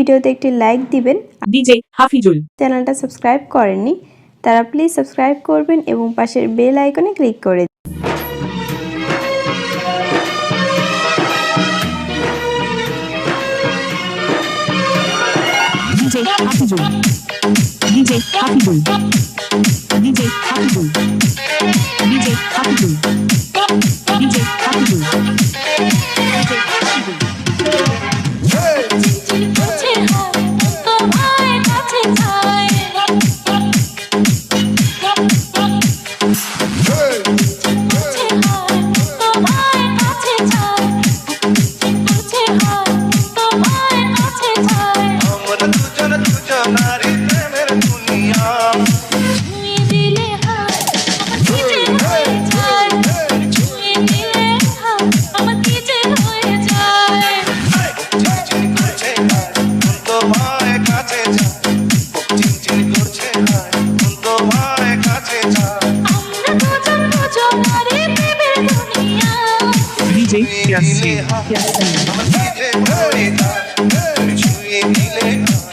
ভিডিওতে একটি লাইক দিবেন। ডিজে হাফিজুল। চ্যানেলটা সাবস্ক্রাইব করেননি তারা প্লিজ সাবস্ক্রাইব করবেন এবং পাশের বেল আইকনে ক্লিক করে DJ Hafizul. DJ Hafizul. DJ ছিয়াশি ছিয়াশি ছিয়াশি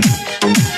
Música